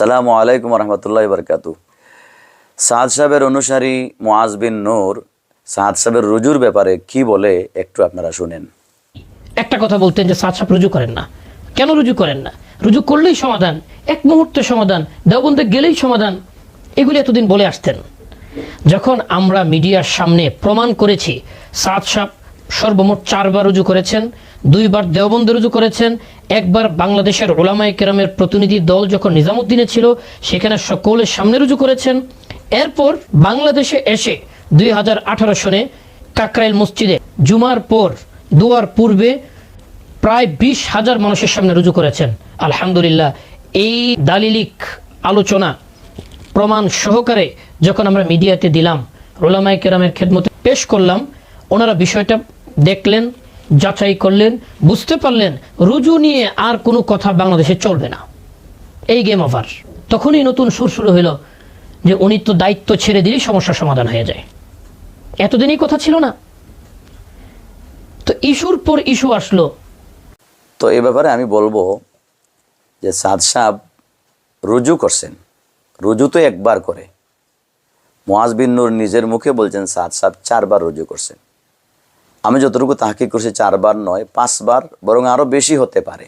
আসসালামু আলাইকুম রহমতুল্লাহ বরকাতু সাদ সাহেবের অনুসারী মোয়াজ বিন নূর, সাদ সাহেবের রুজুর ব্যাপারে কি বলে একটু আপনারা শুনেন। একটা কথা বলতেন যে সাত সাপ রুজু করেন না। কেন রুজু করেন না? রুজু করলেই সমাধান, এক মুহূর্তে সমাধান, দেওবন্দে গেলেই সমাধান, এগুলি এতদিন বলে আসতেন। যখন আমরা মিডিয়ার সামনে প্রমাণ করেছি সাত সাপ সর্বমোট চারবার রুজু করেছেন দুইবার দেওবন্দে রুজু করেছেন। একবার বাংলাদেশের ওলামাই কেরামের প্রতিনিধি দল যখন নিজামুদ্দিনে ছিল, সেখানে সকলের সামনে রুজু করেছেন। এরপর বাংলাদেশে এসে দুই হাজার আঠারো সনে কাকরাইল মসজিদে জুমার পর, দুয়ার পূর্বে প্রায় বিশ হাজার মানুষের সামনে রুজু করেছেন। আলহামদুলিল্লাহ, এই দালিলিক আলোচনা প্রমাণ সহকারে যখন আমরা মিডিয়াতে দিলাম রোলামাই কেরামের খেদমতে পেশ করলাম, ওনারা বিষয়টা দেখলেন। যাচাই করলেন, বুঝতে পারলেন রুজু নিয়ে আর কোনো কথা বাংলাদেশে চলবে না। এই গেম ওভার তখনই নতুন সুর শুরু হলো যে উনি তো দায়িত্ব ছেড়ে দিলেই সমস্যার সমাধান হয়ে যায়। এতদিনই কথা ছিল না। তো ইস্যুর পর ইস্যু আসলো। তো এ ব্যাপারে আমি বলব যে সাদ সাহ রুজু করছেন। রুজু তো একবার করে। মোয়াজ বিন নূর নিজের মুখে বলছেন, সাদ সাহ চারবার রুজু করছেন। আমি যতটুকু তাহাকি করছি চারবার নয়, পাঁচবার, বরং আরও বেশি হতে পারে।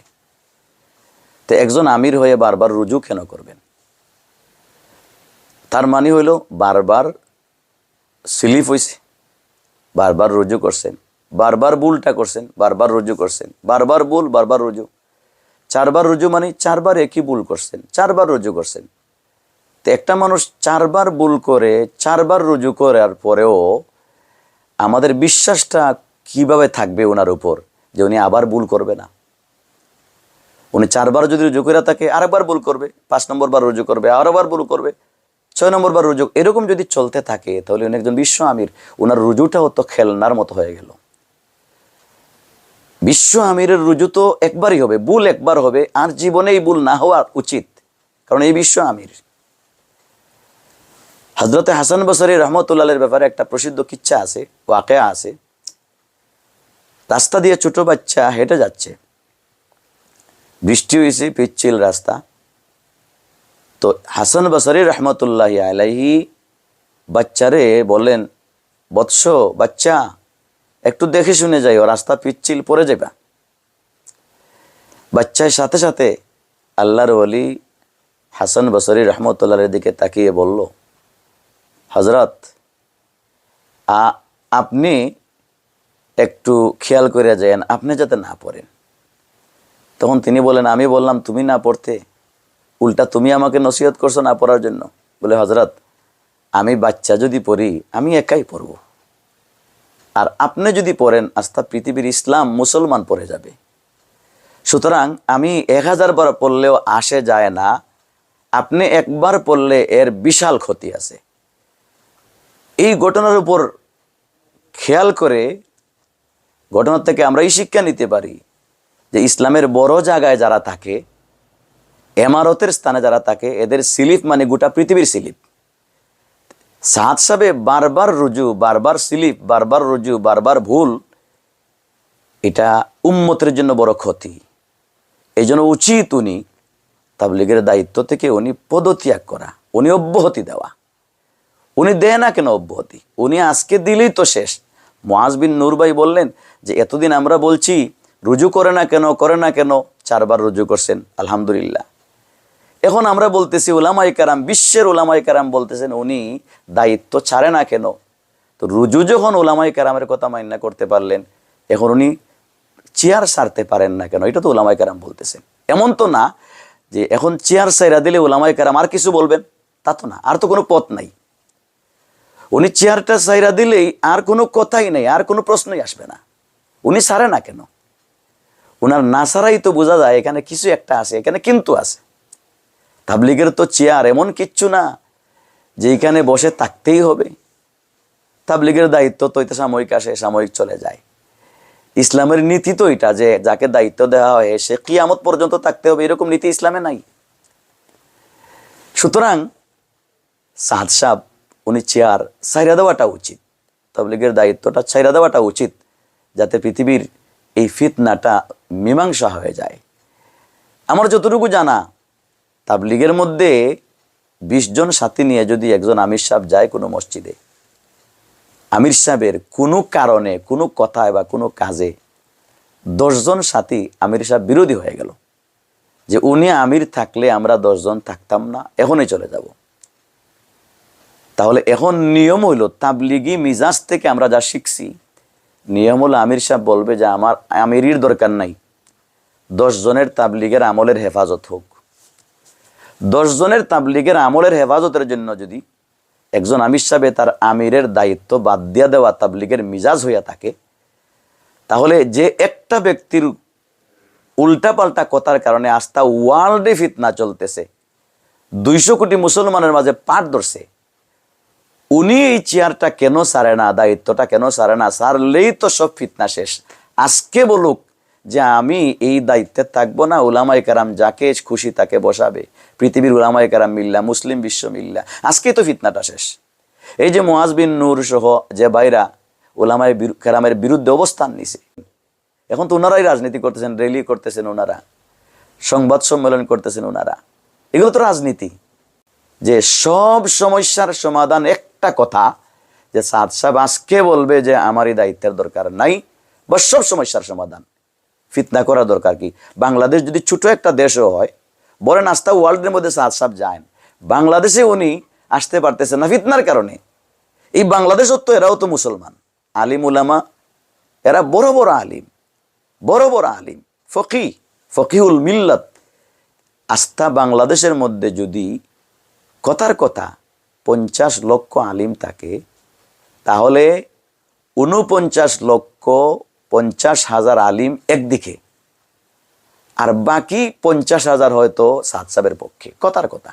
তো একজন আমির হয়ে বারবার রুজু কেন করবেন? তার মানে হইল বারবার স্লিপ হয়েছে বারবার রুজু করছেন, বারবার বুলটা করছেন, বারবার রুজু করছেন, বারবার বুল বারবার রুজু। চারবার রুজু মানে চারবার একই বুল করছেন, চারবার রুজু করছেন। তো একটা মানুষ চারবার বুল করে, চারবার রুজু করার পরেও আমাদের বিশ্বাসটা কীভাবে থাকবে ওনার উপর যে উনি আবার ভুল করবে না? উনি চারবার যদি রুজু করে থাকে, আরেকবার ভুল করবে, পাঁচ নম্বর বার রুজু করবে আরেকবার ভুল করবে, ছয় নম্বর বার রুজু, এরকম যদি চলতে থাকে, তাহলে উনি একজন বিশ্ব আমির। ওনার রুজুটাও তো খেলনার মতো হয়ে গেল। বিশ্ব আমিরের রুজু তো একবারই হবে, ভুল একবার হবে, আর জীবনেই ভুল না হওয়া উচিত। কারণ এই বিশ্ব আমির। হজরতে হাসান বসরি রহমতুল্লাহের ব্যাপারে একটা প্রসিদ্ধ কিচ্ছা আছে ওয়াকে আছে। রাস্তা দিয়ে ছোট বাচ্চা হেঁটে যাচ্ছে। বৃষ্টি হয়েছে পিচ্ছিল রাস্তা। তো হাসান বসরি রহমতুল্লাহ আলাইহি বাচ্চারে বললেন বৎস, বাচ্চা, একটু দেখে শুনে যাই যাইও রাস্তা পিচ্ছিল পড়ে যাবা বাচ্চার সাথে সাথে আল্লাহর ওলি হাসান বসরি রহমতুল্লাহের দিকে তাকিয়ে বলল হজরত আপনি একটু খেয়াল করে যান আপনি যাতে না পড়েন। তখন তিনি বলেন আমি বললাম, তুমি না পড়তে, উল্টা তুমি আমাকে নসিহত করছ না পড়ার জন্য? বলে হজরত আমি বাচ্চা যদি পড়ি, আমি একাই পড়ব। আর আপনি যদি পড়েন, আস্থা পৃথিবীর ইসলাম মুসলমান পড়ে যাবে। সুতরাং আমি এক হাজার বার পড়লেও আসে যায় না, আপনি একবার পড়লে এর বিশাল ক্ষতি আছে। এই ঘটনার উপর খেয়াল করে ঘটনা থেকে আমরা এই শিক্ষা নিতে পারি যে ইসলামের বড় জায়গায় যারা থাকে, এমারতের স্থানে যারা থাকে, এদের সিলিপ মানে গোটা পৃথিবীর সিলিপ। সাত সাবে বারবার রুজু, বারবার স্লিপ, বারবার রুজু, বারবার ভুল, এটা উম্মতের জন্য বড় ক্ষতি। এই জন্য উচিত উনি তাবলিগের দায়িত্ব থেকে উনি পদত্যাগ করা, উনি অব্যাহতি দেওয়া। উনি দেয় না কেন অব্যাহতি উনি আজকে দিলেই তো শেষ। মোয়াজ বিন নূরবাই বললেন যে, এতদিন আমরা বলছি, রুজু করে না কেন, করে না কেন, চারবার রুজু করছেন, আলহামদুলিল্লাহ। এখন আমরা বলতেছি ওলামাই কারাম, বিশ্বের ওলামাই কারাম বলতেছেন, উনি দায়িত্ব ছাড়ে না কেন? তো রুজু যখন ওলামাই কারামের কথা মান্য করতে পারলেন, এখন উনি চেয়ার সারতে পারেন না কেন? এটা তো ওলামাই কারাম বলতেছেন। এমন তো না যে, এখন চেয়ার সাইরা দিলে ওলামাই কারাম আর কিছু বলবেন? তা তো না, আর তো কোনো পথ নাই। উনি চেয়ারটা সাইরা দিলেই আর কোনো কথাই নেই, আর কোনো প্রশ্নই আসবে না। উনি সারে না কেন? ওনার না সারাই তো বোঝা যায় এখানে কিছু একটা আছে, এখানে কিন্তু আছে। তাবলিগের তো চেয়ার এমন কিচ্ছু না যে এখানে বসে থাকতেই হবে। তাবলিগের দায়িত্ব তো এটা সাময়িক আসে, সাময়িক চলে যায়। ইসলামের নীতি তো এটা যে যাকে দায়িত্ব দেওয়া হয় সে কিয়ামত পর্যন্ত থাকতে হবে, এরকম নীতি ইসলামে নাই। সুতরাং সাদ সাহ উনি চেয়ার ছাইরা দেওয়াটা উচিত। তাবলিগের দায়িত্বটা ছাইরা দেওয়াটা উচিত, যাতে পৃথিবীর এই ফিতনাটা মীমাংসা হয়ে যায়। আমার যতটুকু জানা, তাবলিগের মধ্যে বিশ জন সাথী নিয়ে যদি একজন আমির সাহেব যায় কোনো মসজিদে, আমির সাহেবের কোনো কারণে, কোনো কথায় বা কোনো কাজে দশজন সাথী আমির সাহেব বিরোধী হয়ে গেল। যে উনি আমির থাকলে আমরা দশজন থাকতাম না, এখনই চলে যাব। তাহলে এখন নিয়ম হইল, তাবলিগি মিজাজ থেকে আমরা যা শিখছি, নিয়ম হলো আমির সাহেব বলবে যে আমার আমিরির দরকার নাই, দশ জনের তাবলিগের আমলের হেফাজত হোক। দশ জনের তাবলিগের আমলের হেফাজতের জন্য যদি একজন আমির সাহেবে তার আমিরের দায়িত্ব বাদ দিয়া দেওয়া তাবলিগের মিজাজ হইয়া থাকে, তাহলে যে একটা ব্যক্তির উল্টাপাল্টা কথার কারণে আস্থা ওয়ার্ল্ডে ফিতনা চলতেছে, দুইশো কোটি মুসলমানের মাঝে পাট ধরছে উনি এই চেয়ারটা কেন সারে না, দায়িত্বটা কেন সারে না, সারলেই তো সব ফিতনা শেষ। আজকে বলুক যে আমি এই দায়িত্বে থাকব না উলামাই কারাম যাকে খুশি তাকে বসাবে। পৃথিবীর উলামাই কারাম মিল্লা, মুসলিম বিশ্ব মিল্লা আজকে তো ফিতনাটা শেষ। এই যে মোয়াজ বিন নূর সহ যে বাইরা ওলামাই কারামের বিরুদ্ধে অবস্থান নিছে, এখন তো ওনারাই রাজনীতি করতেছেন র্যালি করতেছেন ওনারা সংবাদ সম্মেলন করতেছেন ওনারা এগুলো তো রাজনীতি। যে সব সমস্যার সমাধান একটা কথা যে সাদ সাহেব আজকে বলবে যে আমারই দায়িত্বের দরকার নাই, বা সব সমস্যার সমাধান। ফিতনা করা দরকার কি? বাংলাদেশ যদি ছোট একটা দেশও হয় বলেন আস্তা ওয়ার্ল্ডের মধ্যে সাদ সাহেব যায় বাংলাদেশে উনি আসতে পারতেছে না ফিতনার কারণে। এই বাংলাদেশও তো এরাও তো মুসলমান। আলিম উলামা, এরা বড় বড় আলিম, বড় বড় আলিম ফকি ফকিহুল মিল্লাত। আস্থা বাংলাদেশের মধ্যে যদি কথার কথা পঞ্চাশ লক্ষ আলিম থাকে, তাহলে উনপঞ্চাশ লক্ষ পঞ্চাশ হাজার আলিম একদিকে, আর বাকি পঞ্চাশ হাজার হয়তো সাত সাবের পক্ষে। কথার কথা।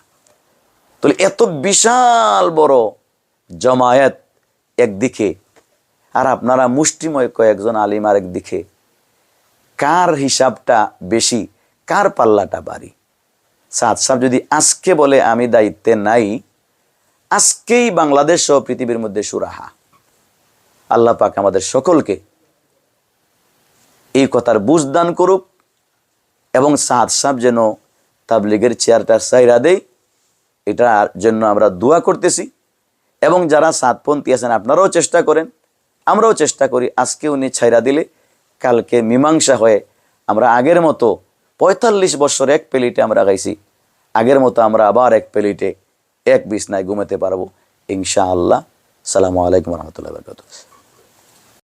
তাহলে এত বিশাল বড় জমায়েত একদিকে, আর আপনারা মুষ্টিময় কয়েকজন আলিম আর একদিকে কার হিসাবটা বেশি, কার পাল্লাটা বাড়ি? সাদ সাহেব যদি আজকে বলে আমি দায়িত্বে নাই আজকেই বাংলাদেশ সহ পৃথিবীর মধ্যে সুরাহা। আল্লাহ পাক আমাদের সকলকে এই কথার বুঝ দান করুক এবং সাদ সাহেব যেন তাবলিগের চেয়ারটা সাইরা দেয়, এটার জন্য আমরা দোয়া করতেছি। এবং যারা সাতপন্থী আছেন, আপনারাও চেষ্টা করেন, আমরাও চেষ্টা করি আজকে উনি ছাইরা দিলে, কালকে মীমাংসা হয়ে আমরা আগের মতো পঁয়তাল্লিশ বছর এক প্লেটে আমরা গাইছি আগের মতো আমরা আবার এক প্লেটে এক বিছনায় ঘুমাতে পারব। ইনশাআল্লাহ। সালামু আলাইকুম রহমতুল্লাহ বরকাত